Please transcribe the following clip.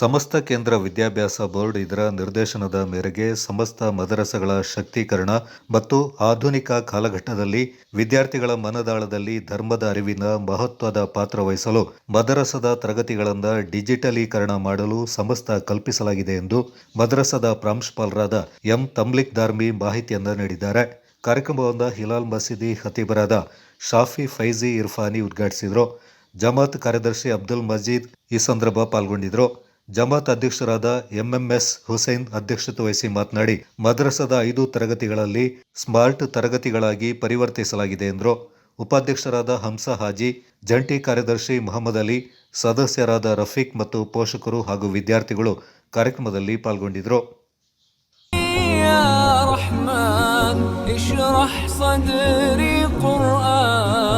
ಸಮಸ್ತ ಕೇಂದ್ರ ವಿದ್ಯಾಭ್ಯಾಸ ಬೋರ್ಡ್ ಇದರ ನಿರ್ದೇಶನದ ಮೇರೆಗೆ ಸಮಸ್ತ ಮದರಸಗಳ ಶಕ್ತೀಕರಣ ಮತ್ತು ಆಧುನಿಕ ಕಾಲಘಟ್ಟದಲ್ಲಿ ವಿದ್ಯಾರ್ಥಿಗಳ ಮನದಾಳದಲ್ಲಿ ಧರ್ಮದ ಅರಿವಿನ ಮಹತ್ವದ ಪಾತ್ರ ವಹಿಸಲು ಮದರಸದ ತರಗತಿಗಳನ್ನು ಡಿಜಿಟಲೀಕರಣ ಮಾಡಲು ಸಮಸ್ತ ಕಲ್ಪಿಸಲಾಗಿದೆ ಎಂದು ಮದರಸದ ಪ್ರಾಂಶುಪಾಲರಾದ ಎಂ ತಮ್ಲಿಕ್ ಧಾರ್ಮಿ ಮಾಹಿತಿಯನ್ನು ನೀಡಿದ್ದಾರೆ. ಕಾರ್ಯಕ್ರಮವೊಂದ ಹಿಲಾಲ್ ಮಸೀದಿ ಹತೀಬರಾದ ಶಾಫಿ ಫೈಜಿ ಇರ್ಫಾನಿ ಉದ್ಘಾಟಿಸಿದರು. ಜಮಾತ್ ಕಾರ್ಯದರ್ಶಿ ಅಬ್ದುಲ್ ಮಜೀದ್ ಈ ಸಂದರ್ಭ ಪಾಲ್ಗೊಂಡಿದ್ದರು ಜಮಾತ್ ಅಧ್ಯಕ್ಷರಾದ ಎಂಎಂಎಸ್ ಹುಸೈನ್ ಅಧ್ಯಕ್ಷತೆ ವಹಿಸಿ ಮಾತನಾಡಿ ಮದ್ರಸದ ಐದು ತರಗತಿಗಳಲ್ಲಿ ಸ್ಮಾರ್ಟ್ ತರಗತಿಗಳಾಗಿ ಪರಿವರ್ತಿಸಲಾಗಿದೆ ಎಂದರು ಉಪಾಧ್ಯಕ್ಷರಾದ ಹಂಸ ಹಾಜಿ ಜಂಟಿ ಕಾರ್ಯದರ್ಶಿ ಮೊಹಮ್ಮದ್ ಅಲಿ ಸದಸ್ಯರಾದ ರಫೀಕ್ ಮತ್ತು ಪೋಷಕರು ಹಾಗೂ ವಿದ್ಯಾರ್ಥಿಗಳು ಕಾರ್ಯಕ್ರಮದಲ್ಲಿ ಪಾಲ್ಗೊಂಡಿದ್ದರು يا رحمن اشرح صدري قرآن املأ